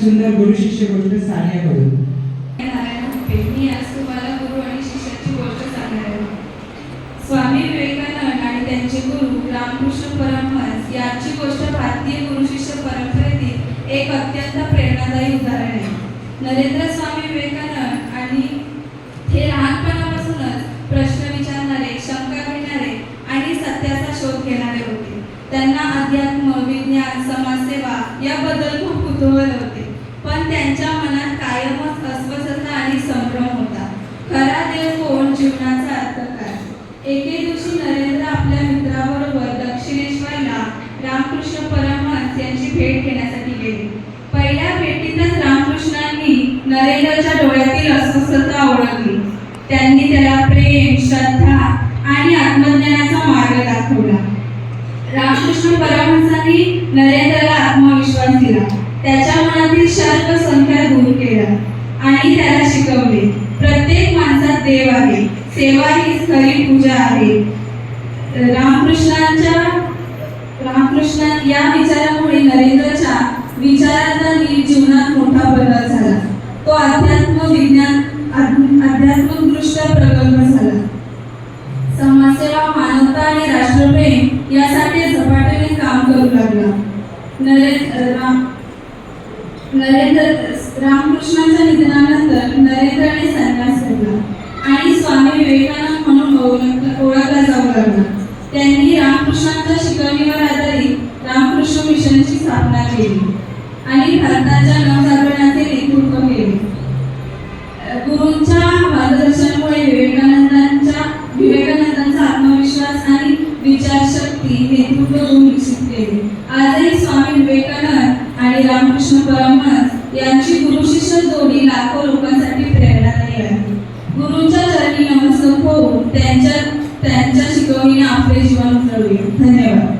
सुंदर गुरु शिष्य गोष्ट सांगण्याकडून करून मी आज तुम्हाला गुरु आणि शिष्याची गोष्ट सांगणार आहे. स्वामी विवेकानंद आणि त्यांचे गुरु रामकृष्ण परमहंस यांची गोष्ट भारतीय गुरु शिष्य परंपरेतील एक अत्यंत प्रेरणादायी उदाहरण आहे. नरेंद्र स्वामी विवेकानंद आणि हे लहानपणापासूनच प्रश्न विचारणारे शंका घेणारे आणि सत्याचा शोध घेणारे होते. त्यांना अध्यात्म विज्ञान समाजसेवा याबद्दल खूप कुतूहल होते. त्यांच्या मनात कायमच अस्वस्थता आणि संभ्रम होता. खरा देव कोण? जीवनाचा अर्थ काय एके दिवशी नरेंद्र आपल्या मित्राबरोबर दक्षिणेश्वरला रामकृष्ण परमहंस यांची भेट घेण्यासाठी गेले. पहिल्या भेटीतच रामकृष्णांनी नरेंद्रच्या डोळ्यातील अस्वस्थता ओळखली. त्यांनी त्याला प्रेम श्रद्धा आणि आत्मज्ञानाचा मार्ग दाखवला. रामकृष्ण परमहंसांनी नरेंद्रला आत्मविश्वास दिला. त्याच्या मनातील सर्व संख्या दूर केला आणि त्याला शिकवले प्रत्येक माणसात देव आहे सेवा ही खरी पूजा आहे. रामकृष्णांच्या रामकृष्ण या विचारामुळे नरेंद्रच्या विचाराचा जीवनात मोठा बदल झाला. तो अध्यात्म विज्ञान अध्यात्मदृष्ट्या प्रगल्भ झाला. समाजसेवा मानवता आणि राष्ट्रप्रेम यासाठी झपाट्याने काम करू लागला. नरेंद्र राम नरेंद्र रामकृष्णाच्या निधनानंतर नरेंद्रने संन्यास घेतला आणि स्वामी विवेकानंद म्हणून ओळखला जाऊ लागला. त्यांनी रामकृष्णांच्या शिकवणीवर आधारित रामकृष्ण मिशनची स्थापना केली. आणि भारताच्या नवजागरणाचे नेतृत्व केले. गुरूंच्या मार्गदर्शनामुळे विवेकानंदांच्या विवेकानंदांचा आत्मविश्वास आणि विचारशक्ती नेतृत्व गुण विकसित केले. आजही स्वामी विवेकानंद आणि यांची गुरु शिष्य जोडी लाखो लोकांसाठी प्रेरणादायी आहे. गुरुंच्या चरणी नमस्कार होऊन त्यांच्या त्यांच्या शिकवणीने आपले जीवन उतरवले धन्यवाद.